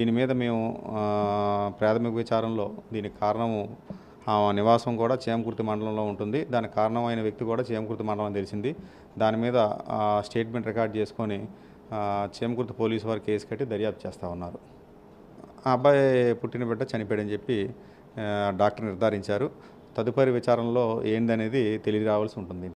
దీని మీద మేము ప్రాథమిక విచారంలో దీనికి కారణము ఆ నివాసం కూడా చేమకుర్తి మండలంలో ఉంటుంది. దానికి కారణమైన వ్యక్తి కూడా చేమకుర్తి మండలం తెలిసింది. దాని మీద స్టేట్మెంట్ రికార్డ్ చేసుకొని చేమకుర్తి పోలీసు వారు కేసు కట్టి దర్యాప్తు చేస్తూ ఉన్నారు. ఆ అబ్బాయి పుట్టిన బిడ్డ చనిపోయాడని చెప్పి డాక్టర్ నిర్ధారించారు. తదుపరి విచారణలో ఏందనేది తెలియరావాల్సి ఉంటుంది.